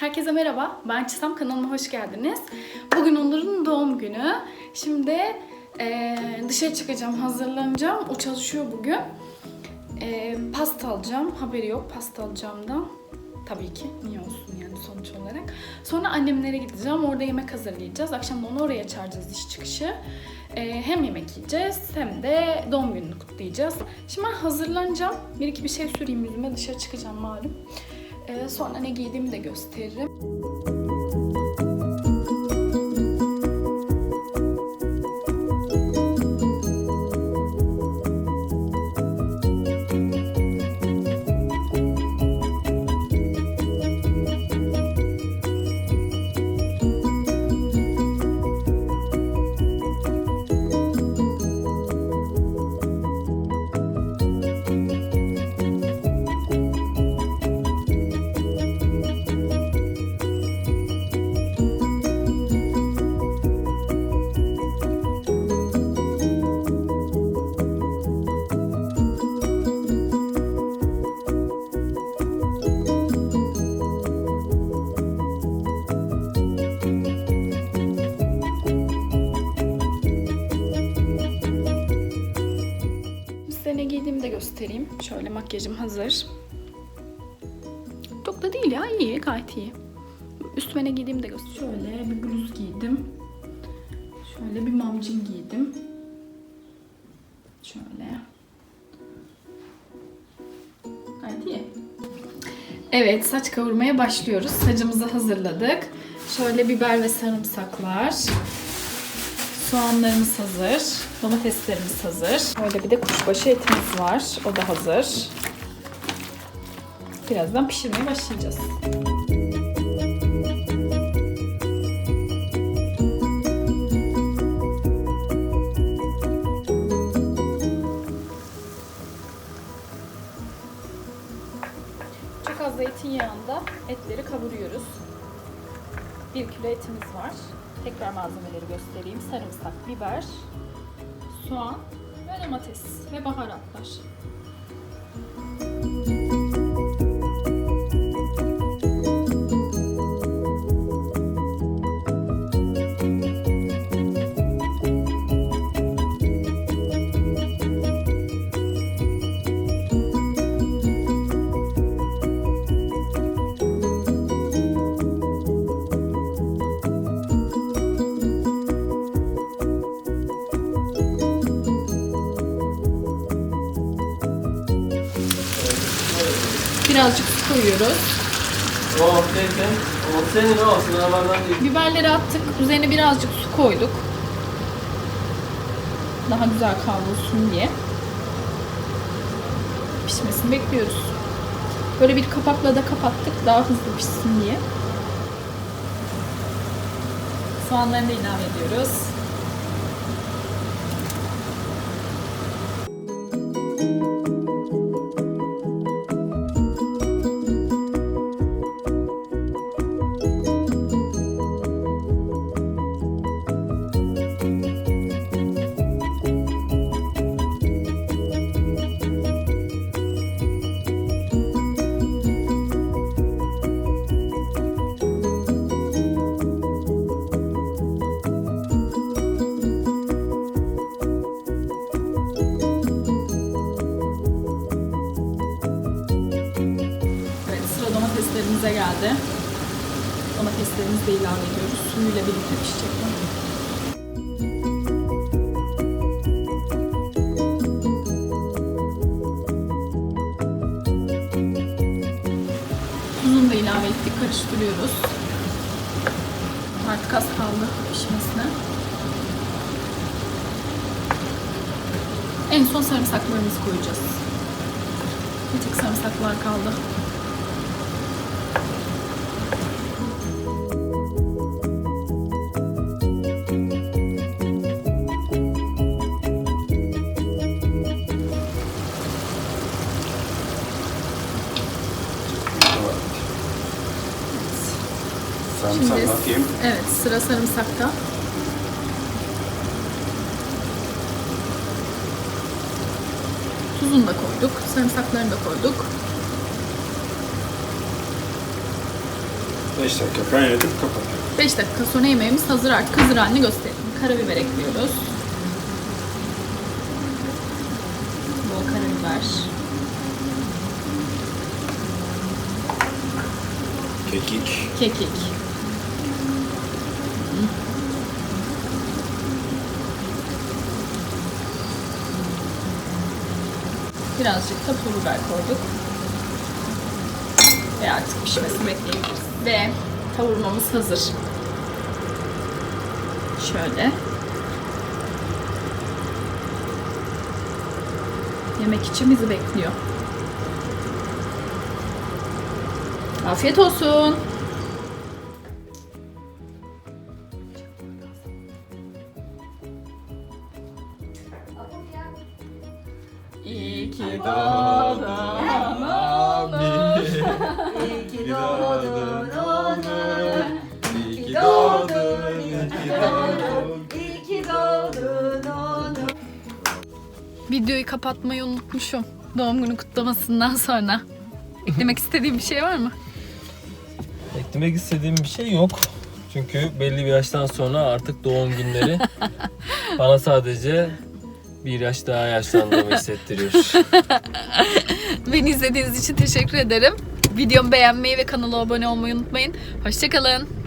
Herkese merhaba, ben Çisem kanalıma hoş geldiniz. Bugün Onur'un doğum günü. Şimdi eee, dışarı çıkacağım, hazırlanacağım. O çalışıyor bugün. Eee, pasta alacağım, haberi yok pasta alacağımdan. Tabii ki, niye olsun yani sonuç olarak. Sonra annemlere gideceğim, orada yemek hazırlayacağız. Akşam da onu oraya çağıracağız iş çıkışı. Eee, hem yemek yiyeceğiz hem de doğum gününü kutlayacağız. Şimdi ben hazırlanacağım. Bir iki bir şey süreyim yüzüme, dışarı çıkacağım malum. Ee, sonra ne giydiğimi de gösteririm. Göstereyim. Şöyle makyajım hazır. Çok da değil ya iyi gayet iyi. Üstüme ne giydiğimi de göstereyim. Şöyle bir bluz giydim. Şöyle bir mamcin giydim. Şöyle. Gayet iyi. Evet saç kavurmaya başlıyoruz. Saçımızı hazırladık. Şöyle biber ve sarımsaklar. Soğanlarımız hazır. Domateslerimiz hazır. Böyle bir de kuşbaşı etimiz var. O da hazır. Birazdan pişirmeye başlayacağız. Çok az zeytinyağında etleri kavuruyoruz. 1 kilo etimiz var. Tekrar malzemeleri göstereyim. Sarımsak, biber, soğan ve domates ve baharatlar. Birazcık su koyuyoruz. O derken, o senin o sınavlardan değil. Biberleri attık. Üzerine birazcık su koyduk. Daha güzel kavrulsun diye. Pişmesini bekliyoruz. Böyle bir kapakla da kapattık daha hızlı pişsin diye. Soğanlarını da ilave ediyoruz. Domateslerimize geldi. Domateslerimizi de ilave ediyoruz. Suyuyla birlikte pişecekler. Tuzunu da ilave ettik, karıştırıyoruz. Artık az kaldı pişmesine. En son sarımsaklarımızı koyacağız. Bir tek sarımsaklar kaldı. Sarımsak Şimdi- bakayım. Evet, sıra sarımsakta. Tuzunu da koyduk, sarımsaklarını da koyduk. 5 dakika kaynatıp kapat. 5 dakika sonra yemeğimiz hazır artık. Hazır halini gösterelim. Karabiber ekliyoruz. Bol karabiber. Kekik. Kekik. Birazcık da pul biber koyduk. Ve artık pişmesini bekleyebiliriz. Ve kavurmamız hazır. Şöyle. Yemek için bizi bekliyor. Afiyet olsun. Doğdun oğlum. İyi ki doğdun oğlum. İyi ki doğdun, iyi ki doğdun. İyi ki doğdun oğlum. Videoyu kapatmayı unutmuşum. Doğum günü kutlamasından sonra. Eklemek istediğim bir şey var mı? Eklemek istediğim bir şey yok. Çünkü belli bir yaştan sonra artık doğum günleri bana sadece bir yaş daha yaşlandığımı hissettiriyor. Beni izlediğiniz için teşekkür ederim. Videomu beğenmeyi ve kanala abone olmayı unutmayın. Hoşçakalın.